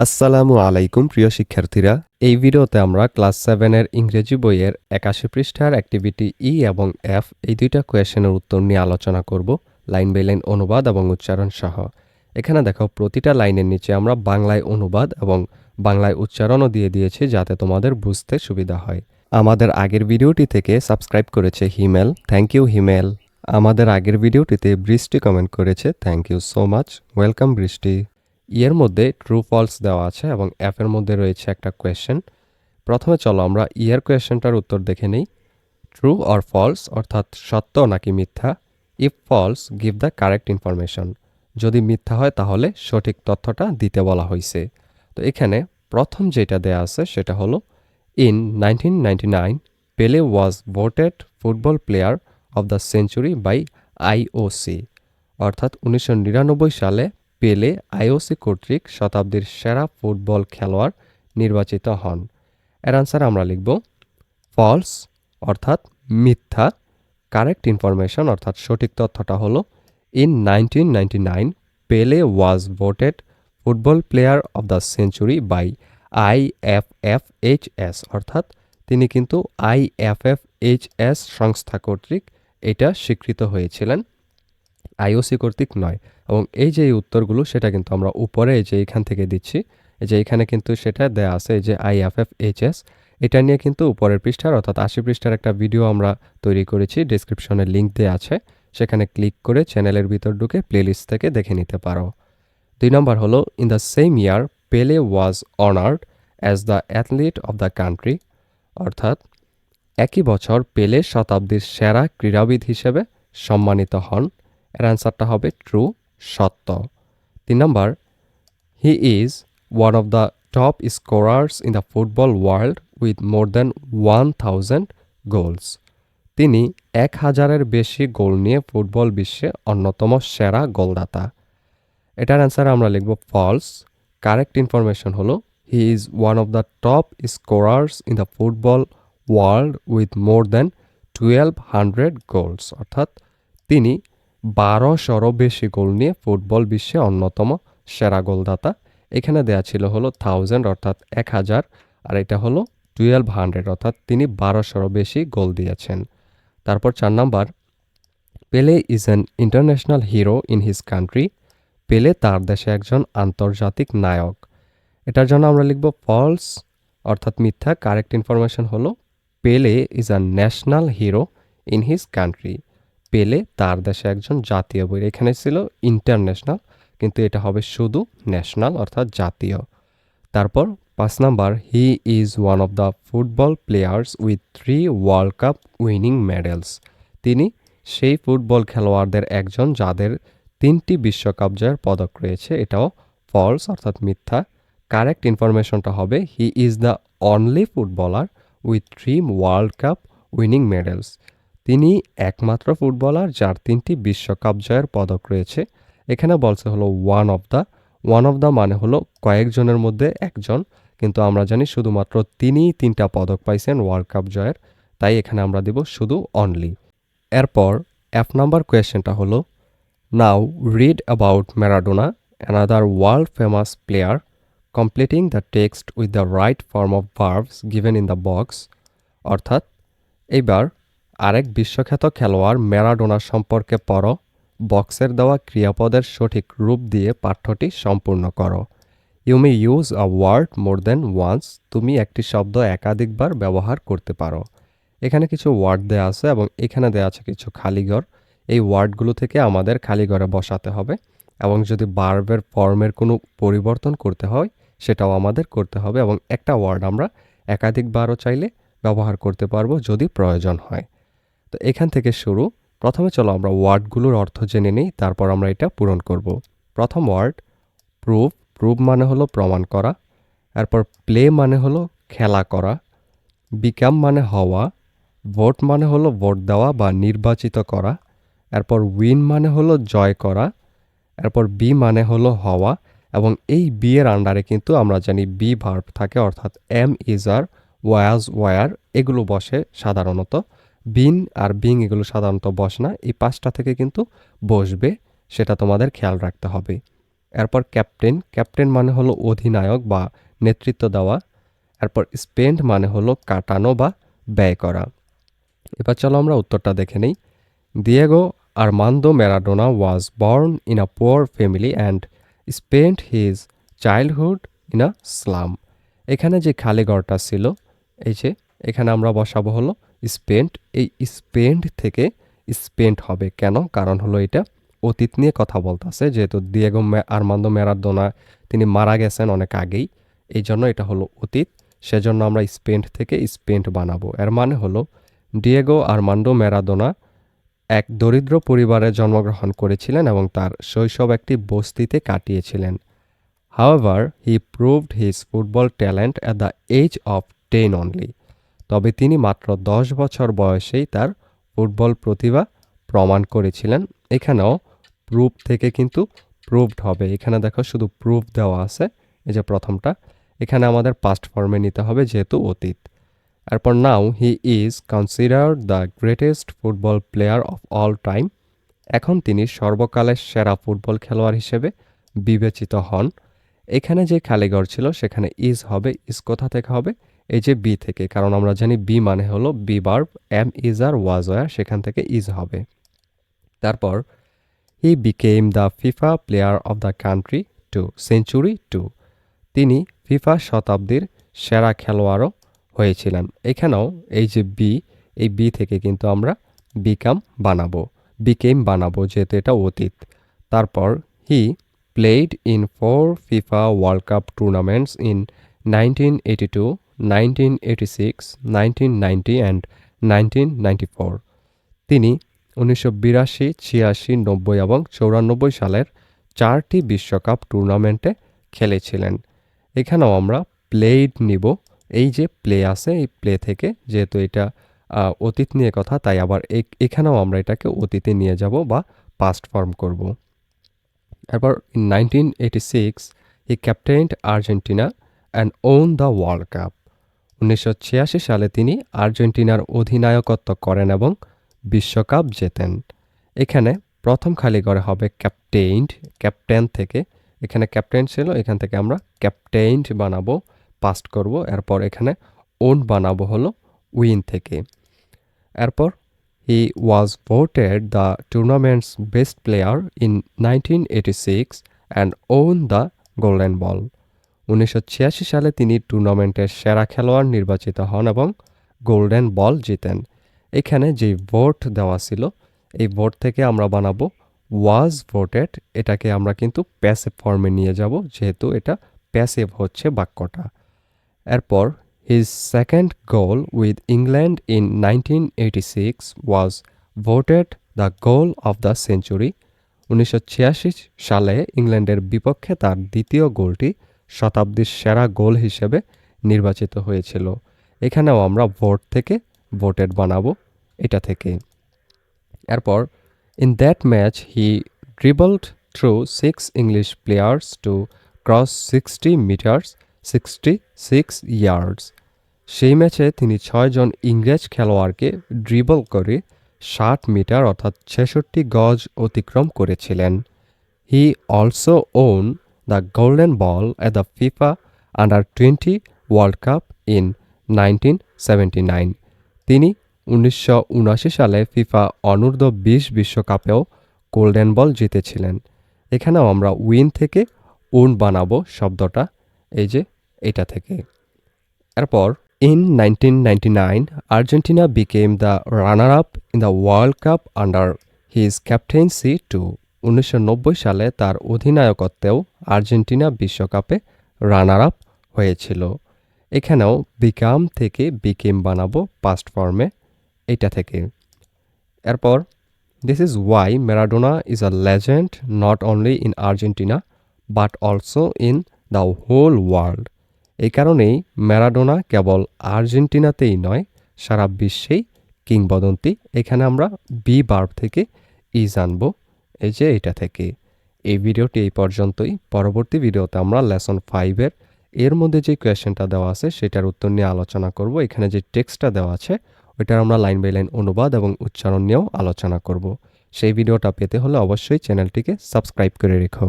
আসসালামু আলাইকুম, প্রিয় শিক্ষার্থীরা। এই ভিডিওতে আমরা ক্লাস সেভেনের ইংরেজি বইয়ের একাশি পৃষ্ঠার অ্যাক্টিভিটি ই এবং এফ এই দুইটা কোয়েশনের উত্তর নিয়ে আলোচনা করব, লাইন বাই লাইন অনুবাদ এবং উচ্চারণ সহ। এখানে দেখো, প্রতিটা লাইনের নিচে আমরা বাংলায় অনুবাদ এবং বাংলায় উচ্চারণও দিয়ে দিয়েছি যাতে তোমাদের বুঝতে সুবিধা হয়। আমাদের আগের ভিডিওটি থেকে সাবস্ক্রাইব করেছে হিমেল। থ্যাংক ইউ, হিমেল। আমাদের আগের ভিডিওটিতে বৃষ্টি কমেন্ট করেছে। Thank you so much. Welcome, Brishti. ইয়ের মধ্যে ট্রু ফলস দেওয়া আছে এবং এর মধ্যে রয়েছে একটা কোয়েশ্চেন প্রথমে চলো আমরা ইয়ের কোয়েশ্চেনটার উত্তর দেখে নিই। ট্রু অর ফলস অর্থাৎ সত্য নাকি মিথ্যা? If false give the correct information যদি মিথ্যা হয় তাহলে সঠিক তথ্যটা দিতে বলা হয়েছে তো এখানে প্রথম যেটা দেয়া আছে সেটা হলো in nineteen ninety nine Pele was voted football player of the century by IOC অর্থাৎ উনিশশো নিরানব্বই সালে পেলে আইওসি কর্তৃক শতাব্দীর সেরা ফুটবল খেলোয়াড় নির্বাচিত হন। এর আনসার আমরা লিখব ফলস অর্থাৎ মিথ্যা। কারেক্ট ইনফরমেশন অর্থাৎ সঠিক তথ্যটা হলো in nineteen ninety nine Pele was voted football player of the century by I F F H S অর্থাৎ তিনি কিন্তু I F F H S সংস্থা কর্তৃক এটা স্বীকৃত হয়েছিলেন। আইওসি কর্তৃক নয়। এবং এই যে উত্তরগুলো, সেটা কিন্তু আমরা উপরে যে এখান থেকে দিচ্ছি যে এখানে কিন্তু সেটা দেয়া আছে যে আইএফএফ এইচএস এটা নিয়ে কিন্তু উপরের পৃষ্ঠার অর্থাৎ আশি পৃষ্ঠার একটা ভিডিও আমরা তৈরি করেছি, ডিসক্রিপশনে লিঙ্ক দেওয়া আছে। সেখানে ক্লিক করে চ্যানেলের ভিতর ঢুকে প্লেলিস্ট থেকে দেখে নিতে পারো। দুই নম্বর হলো in the same year Pele was honoured as the athlete of the country অর্থাৎ, একই বছর পেলে শতাব্দীর সেরা ক্রীড়াবিদ হিসেবে সম্মানিত হন। এর অ্যান্সারটা হবে ট্রু, সত্য। তিন নম্বর, he is one of the top scorers in the football world with more than one thousand goals. তিনি এক হাজারের বেশি গোল নিয়ে ফুটবল বিশ্বে অন্যতম সেরা গোলদাতা। এটার অ্যান্সার আমরা লিখব ফলস। কারেক্ট ইনফরমেশন হলো, he is one of the top scorers in the football world with more than twelve hundred goals. অর্থাৎ তিনি বারোশোরও বেশি গোল নিয়ে ফুটবল বিশ্বে অন্যতম সেরা গোলদাতা। এখানে দেয়া ছিল হলো থাউজেন্ড অর্থাৎ এক হাজার আর এটা হলো টুয়েলভ হান্ড্রেড অর্থাৎ তিনি বারোশোরও বেশি গোল দিয়েছেন। তারপর চার number Pele is an international hero in his country Pele তার দেশে একজন আন্তর্জাতিক নায়ক। এটার জন্য আমরা লিখব ফলস অর্থাৎ মিথ্যা। কারেক্ট ইনফরমেশন হলো Pele is a national hero in his country Pele তার দেশে একজন জাতীয় বই। এখানে ছিল ইন্টারন্যাশনাল কিন্তু এটা হবে শুধু ন্যাশনাল অর্থাৎ জাতীয়। তারপর পাঁচ number he is one of the football players with three world cup winning medals তিনি সেই ফুটবল খেলোয়াড়দের একজন যাদের তিনটি বিশ্বকাপ জয়ের পদক রয়েছে। এটাও ফলস অর্থাৎ মিথ্যা। কারেক্ট ইনফরমেশনটা হবে he is the only footballer with three world cup winning medals তিনি একমাত্র ফুটবলার যার তিনটি বিশ্বকাপ জয়ের পদক রয়েছে। এখানে বলছে হলো one of the one of the মানে হলো কয়েকজনের মধ্যে একজন। কিন্তু আমরা জানি শুধুমাত্র তিনিই তিনটা পদক পাইছেন ওয়ার্ল্ড কাপ জয়ের। তাই এখানে আমরা দিব শুধু অনলি এরপর এফ নাম্বার কোয়েশ্চেনটা হলো now read about Maradona another world famous player completing the text with the right form of verbs given in the box অর্থাৎ, এইবার আরেক বিশ্বখ্যাত খেলোয়াড় ম্যারাডোনা সম্পর্কে পড়ো। বক্সের দেওয়া ক্রিয়াপদের সঠিক রূপ দিয়ে পাঠ্যটি সম্পূর্ণ করো। You may use a word more then once তুমি একটি শব্দ একাধিকবার ব্যবহার করতে পারো। এখানে কিছু ওয়ার্ড দেওয়া আছে এবং এখানে দেওয়া আছে কিছু খালিঘর এই ওয়ার্ডগুলো থেকে আমাদের খালিঘরে বসাতে হবে এবং যদি বার্বের ফর্মের কোনো পরিবর্তন করতে হয়, সেটাও আমাদের করতে হবে এবং একটা ওয়ার্ড আমরা একাধিকবারও চাইলে ব্যবহার করতে পারব যদি প্রয়োজন হয়। তো এখান থেকে শুরু। প্রথমে চলো আমরা ওয়ার্ডগুলোর অর্থ জেনে নিই, তারপর আমরা এটা পূরণ করব। প্রথম ওয়ার্ড প্রুফ প্রুফ মানে হলো প্রমাণ করা। এরপর প্লে মানে হলো খেলা করা। বিকাম মানে হওয়া। ভোট মানে হলো ভোট দেওয়া বা নির্বাচিত করা। এরপর উইন মানে হলো জয় করা। এরপর বি মানে হলো হওয়া। এবং এই বি এর আন্ডারে কিন্তু আমরা জানি বি ভার্ব থাকে, অর্থাৎ am is are was were এগুলো বসে সাধারণত। বিন আর বিং এগুলো সাধারণত বস না। এই পাঁচটা থেকে কিন্তু বসবে, সেটা তোমাদের খেয়াল রাখতে হবে। এরপর ক্যাপ্টেন ক্যাপ্টেন মানে হলো অধিনায়ক বা নেতৃত্ব দেওয়া। এরপর স্পেন্ড মানে হলো কাটানো বা ব্যয় করা। এবার চলো আমরা উত্তরটা দেখে নেই। Diego Armando Maradona was born in a poor family and spend his childhood in a slum এখানে যে খালি ঘরটা ছিল, এই যে এখানে আমরা বসাবো হলো স্পেন্ট এই স্পেন্ড থেকে স্পেন্ট হবে কেন? কারণ হলো এটা অতীত নিয়ে কথা বলতেছে। যেহেতু দিয়েগো আরমান্দো ম্যারাডোনা তিনি মারা গেছেন অনেক আগেই। এই জন্য এটা হলো অতীত। সেজন্য আমরা স্পেন্ড থেকে স্পেন্ট বানাবো। এর মানে হলো ডিয়েগো আরমান্ডো ম্যারাদোনা এক দরিদ্র পরিবারে জন্মগ্রহণ করেছিলেন এবং তার শৈশব একটি বস্তিতে কাটিয়েছিলেন। However he proved his football talent at the age of ten only তবে তিনি মাত্র দশ বছর বয়সেই তার ফুটবল প্রতিভা প্রমাণ করেছিলেন। এখানেও প্রুফ থেকে কিন্তু প্রুভড হবে। এখানে দেখো শুধু প্রুফ দেওয়া আছে, এই যে প্রথমটা। এখানে আমাদের পাস্ট ফর্মে নিতে হবে যেহেতু অতীত। এরপর now he is considered the greatest football player of all time এখন তিনি সর্বকালের সেরা ফুটবল খেলোয়াড় হিসেবে বিবেচিত হন। এখানে যে খালিগড় ছিল, সেখানে ইজ হবে ইজ কোথা থেকে হবে? এই যে বি থেকে, কারণ আমরা জানি বি মানে হলো be verb am is are was were সেখান থেকে ইজ হবে। তারপর, he became the FIFA player of the country to, century to. তিনি ফিফা শতাব্দীর সেরা খেলোয়াড়ও হয়েছিলেন। এখানেও এই যে বি, এই বি থেকে কিন্তু আমরা বিকাম বানাবো, বিকেম বানাবো যেহেতু এটা অতীত। তারপর, he played in four FIFA world cup tournaments in nineteen eighty two nineteen eighty six nineteen ninety and nineteen ninety four তিনি উনিশশো বিরাশি, ছিয়াশি, নব্বই এবং চৌরানব্বই সালের চারটি বিশ্বকাপ টুর্নামেন্টে খেলেছিলেন। এখানেও আমরা প্লেড নিব। এই যে প্লে আছে, এই প্লে থেকে যেহেতু এটা অতীত নিয়ে কথা, তাই আবার এখানেও আমরা এটাকে অতীতে নিয়ে যাব বা পাস্ট ফর্ম করব। এরপর in nineteen eighty six he captained Argentina and won the world cup উনিশশো ছিয়াশি সালে তিনি আর্জেন্টিনার অধিনায়কত্ব করেন এবং বিশ্বকাপ জেতেন। এখানে প্রথম খালি করে হবে ক্যাপ্টেইন্ড ক্যাপ্টেন থেকে। এখানে ক্যাপ্টেন ছিল, এখান থেকে আমরা ক্যাপ্টেইন্ড বানাবো পাস্ট করব। এরপর এখানে ওন বানাবো হলো উইন থেকে। এরপর he was voted the tournament's best player in nineteen eighty six and won the golden ball উনিশশো ছিয়াশি সালে তিনি টুর্নামেন্টের সেরা খেলোয়াড় নির্বাচিত হন এবং গোল্ডেন বল জিতেন। এখানে যে ভোট দেওয়া ছিল, এই ভোট থেকে আমরা বানাবো ওয়াজ ভোটেড। এটাকে আমরা কিন্তু প্যাসিভ ফর্মে নিয়ে যাব, যেহেতু এটা প্যাসিভ হচ্ছে বাক্যটা। এরপর his second goal with England in nineteen eighty six was voted the goal of the century. উনিশশো ছিয়াশি সালে ইংল্যান্ডের বিপক্ষে তার দ্বিতীয় গোলটি শতাব্দীর সেরা গোল হিসেবে নির্বাচিত হয়েছিল। এখানেও আমরা ভোট থেকে ভোটেড বানাবো এটা থেকে। এরপর in that match he dribbled through six English players to cross sixty metres sixty six yards সেই ম্যাচে তিনি ছয়জন ইংরেজ খেলোয়াড়কে ড্রিবল করে ষাট মিটার অর্থাৎ ছেষট্টি গজ অতিক্রম করেছিলেন। He also won the golden ball at the FIFA under twenty world cup in nineteen seventy nine তিনি উনিশশো সালে ফিফা অনূর্ধ্ব বিশ বিশ্বকাপেও গোল্ডেন বল জিতেছিলেন। এখানেও আমরা উইন থেকে উন বানাবো শব্দটা, এই যে এটা থেকে। এরপর in nineteen nine Argentina became the runner up in the world cup under his captaincy to উনিশশো নব্বই সালে তার অধিনায়কত্বেও আর্জেন্টিনা বিশ্বকাপে রানার আপ হয়েছিল। এখানেও বিকাম থেকে বিকেম বানাবো পাস্ট ফর্মে এটা থেকে। এরপর this is why Maradona is a legend not only in Argentina but also in the whole world এই কারণেই ম্যারাডোনা কেবল আর্জেন্টিনাতেই নয়, সারা বিশ্বেই কিংবদন্তি। এখানে আমরা বি বার্ব থেকে ই জানব। এই যে এটা থেকে। এই ভিডিওটি এই পর্যন্তই। পরবর্তী ভিডিওতে আমরা লেসন ফাইভের এর মধ্যে যে কোয়েশ্চেনটা দেওয়া আছে সেটার উত্তর নিয়ে আলোচনা করব। এখানে যে টেক্সটটা দেওয়া আছে, ওইটার আমরা লাইন বাই লাইন অনুবাদ এবং উচ্চারণ নিয়েও আলোচনা করব। সেই ভিডিওটা পেতে হলে অবশ্যই চ্যানেলটিকে সাবস্ক্রাইব করে রেখো।